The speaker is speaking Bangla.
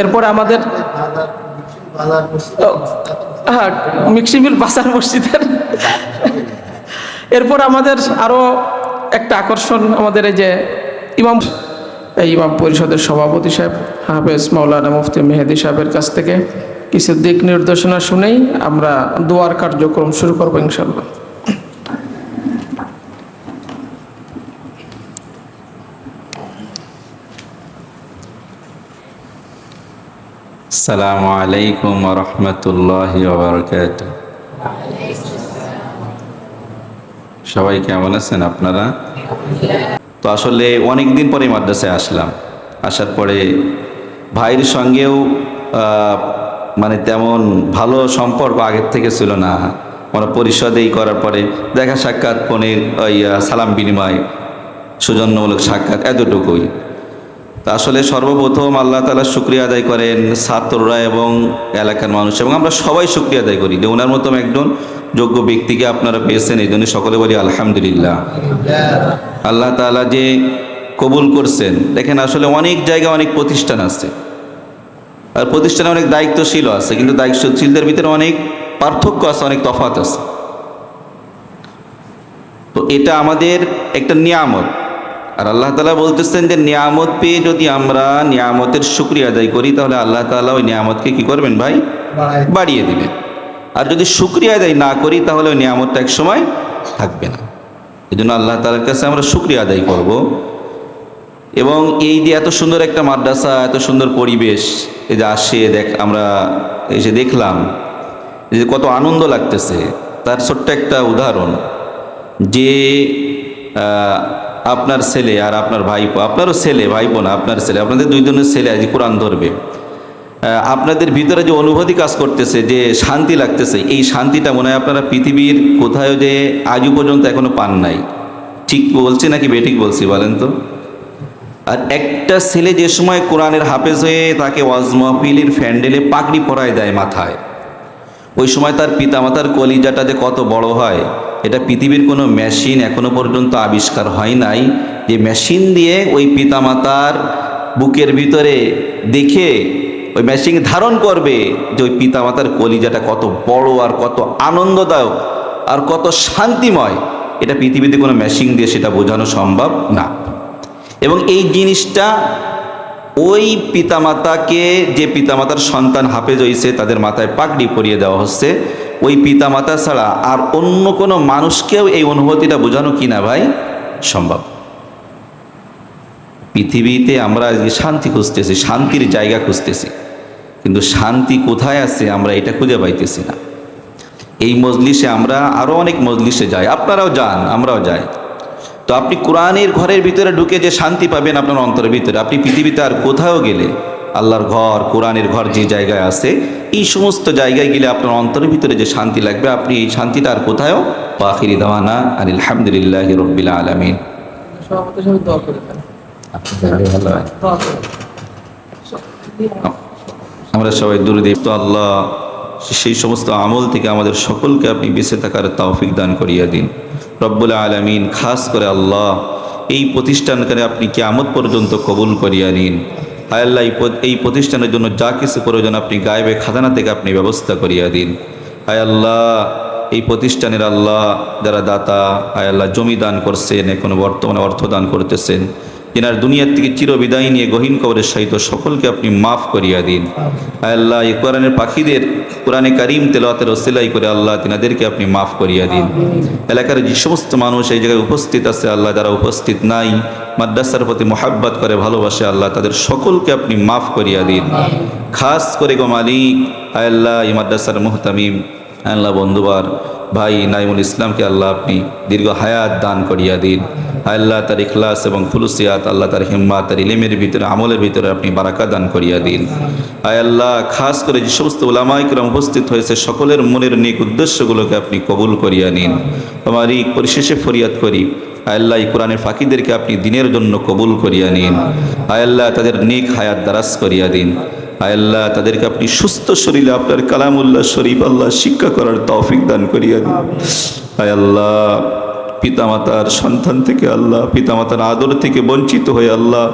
এরপরে আমাদের হ্যাঁ মিক্সিমিল বাসার মসজিদের। এরপর আমাদের আরও একটা আকর্ষণ আমাদের এই যে ইমাম, এই ইমাম পরিষদের সভাপতি সাহেব, হাফেজ মাওলানা মুফতি মেহেদি সাহেবের কাছ থেকে কিছু দিক নির্দেশনা শুনেই আমরা দোয়ার কার্যক্রম শুরু করব ইনশাল্লাহ السلام عليكم ورحمة الله وبركاته সবাই কেমন আছেন আপনারা তো আসলে অনেক দিন পরে মাদ্রাসায় আসলাম আসার পরে ভাইয়ের সঙ্গেও আহ, মানে তেমন ভালো সম্পর্ক আগের থেকে ছিল না মানে পরিষদেই করার পরে দেখা সাক্ষাৎ ফোনের ওই আহ, সালাম বিনিময় সৌজন্যমূলক সাক্ষাৎ এতটুকুই তা আসলে সর্বপ্রথম আল্লাহ তালা শুক্রিয়া আদায় করেন ছাত্ররা এবং এলাকার মানুষ। এবং আমরা সবাই শুক্রিয়া আদায় করি। যে ওনার মতন একজন যোগ্য ব্যক্তিকে আপনারা পেয়েছেন, এই জন্য সকলে বলি আলহামদুলিল্লাহ। আল্লাহ তালা যে কবুল করছেন, দেখেন আসলে অনেক জায়গায় অনেক প্রতিষ্ঠান আছে। আর প্রতিষ্ঠানে অনেক দায়িত্বশীল আছে, কিন্তু দায়িত্বশীলদের ভিতরে অনেক পার্থক্য আছে, অনেক তফাৎ আছে। তো এটা আমাদের একটা নিয়ামত। আর আল্লাহ তালা বলতেছেন যে নিয়ামত পেয়ে যদি আমরা নিয়ামতের শুক্রিয়া আদায় করি তাহলে আল্লাহ তালা ওই নিয়ামতকে কি করবেন ভাই? বাড়িয়ে দিবেন। আর যদি শুক্রিয়া আদায় না করি তাহলে ওই নিয়ামতটা এক সময় থাকবে না। এই জন্য আল্লাহ তালার কাছে আমরা শুক্রিয়া আদায় করব। এবং এই যে এত সুন্দর একটা মাদ্রাসা এত সুন্দর পরিবেশ এই যে আসে দেখ আমরা এসে দেখলাম যে কত আনন্দ লাগতেছে। তার ছোট্ট একটা উদাহরণ যে আপনার ছেলে আর আপনার ভাইপো, আপনারও ছেলে, ভাইপো না, আপনার ছেলে, আপনাদের দুইজনের ছেলে আজ কোরআন ধরবে। আপনাদের ভিতরে যে অনুভূতি কাজ করতেছে, যে শান্তি লাগতেছে, এই শান্তিটা মনে হয় আপনারা পৃথিবীর কোথায় যে আজও পর্যন্ত এখনও পান নাই। ঠিক বলছি নাকি বেঠিক বলছি বলেন তো? আর একটা ছেলে যে সময় কোরআনের হাফেজ হয়ে তাকে ওয়াজ মাহফিলের ফ্যান্ডেলে পাগড়ি পরায় দেয় মাথায়, ওই সময় তার পিতামাতার কলিজাটা যে কত বড় হয় এটা পৃথিবীর কোনো মেশিন এখনও পর্যন্ত আবিষ্কার হয় নাই। যে মেশিন দিয়ে ওই পিতামাতার বুকের ভিতরে দেখে ওই মেশিন ধারণ করবে যে ওই পিতামাতার কলিজাটা কত বড় আর কত আনন্দদায়ক আর কত শান্তিময়। এটা পৃথিবীতে কোনো মেশিন দিয়ে সেটা বোঝানো সম্ভব না। এবং এই জিনিসটা ওই পিতামাতাকে যে পিতামাতার সন্তান হাফেজ হয়েছে তাদের মাথায় পাগড়ি পরিয়ে দেওয়া হচ্ছে। ওই পিতা মাতা ছাড়া আর অন্য কোনো মানুষকেও এই অনুভূতিটা বোঝানো কিনা ভাই? সম্ভব। পৃথিবীতে আমরা আজকে শান্তি খুঁজতেছি, শান্তির জায়গা খুঁজতেছি। কিন্তু শান্তি কোথায় আছে আমরা এটা খুঁজে পাইতেছি না। এই মজলিসে আমরা আরও অনেক মজলিসে যাই। আপনারাও যান, আমরাও যাই। তো আপনি কোরআনের ঘরের ভিতরে ঢুকে যে শান্তি পাবেন আপনার অন্তরের ভিতরে, আপনি পৃথিবীতে আর কোথাও গেলে আল্লাহর ঘর কোরআনের ঘর যে জায়গায় আছে এই সমস্ত জায়গায় গেলে আপনার অন্তরের ভিতরে যে শান্তি লাগবে আপনি এই শান্তিটা আর কোথাও পাখিরি দাওয়ানা আর আলহামদুলিল্লাহ রব্বিল আলমিন। আমরা সবাই দূরে দেব তো আল্লাহ সেই সমস্ত আমল থেকে আমাদের সকলকে আপনি বেঁচে থাকার তৌফিক দান করিয়া দিন। রব্বুল আলমিন খাস করে আল্লাহ এই প্রতিষ্ঠানকে আপনি কেয়ামত পর্যন্ত কবুল করিয়া নিন। আল্লাহ এই প্রতিষ্ঠানের জন্য যা কিছু প্রয়োজন আপনি গায়েবে খাজানা থেকে আপনি ব্যবস্থা করিয়া দিন। আয় আল্লাহ, এই প্রতিষ্ঠানের আল্লাহ যারা দাতা, আয় আল্লাহ জমি দান করছেন, এখন বর্তমানে অর্থ দান করতেছেন। যেনার দুনিয়ার থেকে চিরবিদায় নিয়ে গহীন কবরের সহিত সকলকে আপনি মাফ করিয়া দিন। আয় আল্লাহ এই কোরআনের পাখিদের কোরআনে কারিম তেলাতের ওসিলাই করে আল্লাহ তিনাদেরকে আপনি মাফ করিয়া দিন। এলাকার যে সমস্ত মানুষ এই জায়গায় উপস্থিত আছে আল্লাহ যারা উপস্থিত নাই মাদ্রাসার প্রতি মোহাব্বত করে ভালোবাসে আল্লাহ তাদের সকলকে আপনি মাফ করিয়া দিন। খাস করে গো মালিক আয় আল্লাহ এই মাদ্রাসার মোহতামিম আল্লাহ বন্ধুবার ভাই নাইমুল ইসলামকে আল্লাহ আপনি দীর্ঘ হায়াত দান করিয়া দিন। আল্লাহ তার ইখলাস এবং ফুলুসিয়াত আল্লাহ তার হিম্মা তার ইলেমের ভিতরে, আমলের ভিতরে আপনি বারাকা দান করিয়া দিন। আয় আল্লাহ, খাস করে যে সমস্ত ওলামাইকরাম উপস্থিত হয়েছে, সকলের মনের নেক উদ্দেশ্যগুলোকে আপনি কবুল করিয়া নিন। আমারই পরিশেষে ফরিয়াদ করি। আয়াল্লাহ এই কোরআনের ফাঁকিদেরকে আপনি দিনের জন্য কবুল করিয়া নিন। আয় আল্লাহ, তাদের নেক হায়াত দারাজ করিয়া দিন। আয় আল্লাহ, তাদেরকে আপনি সুস্থ শরীরে আপনার কালামুল্লাহ শরীফ আল্লাহ শিক্ষা করার তৌফিক দান করিয়া দিন। আয় আল্লাহ পিতামাতার সন্তান থেকে আল্লাহ পিতামাতার আদর থেকে বঞ্চিত হয়ে আল্লাহ।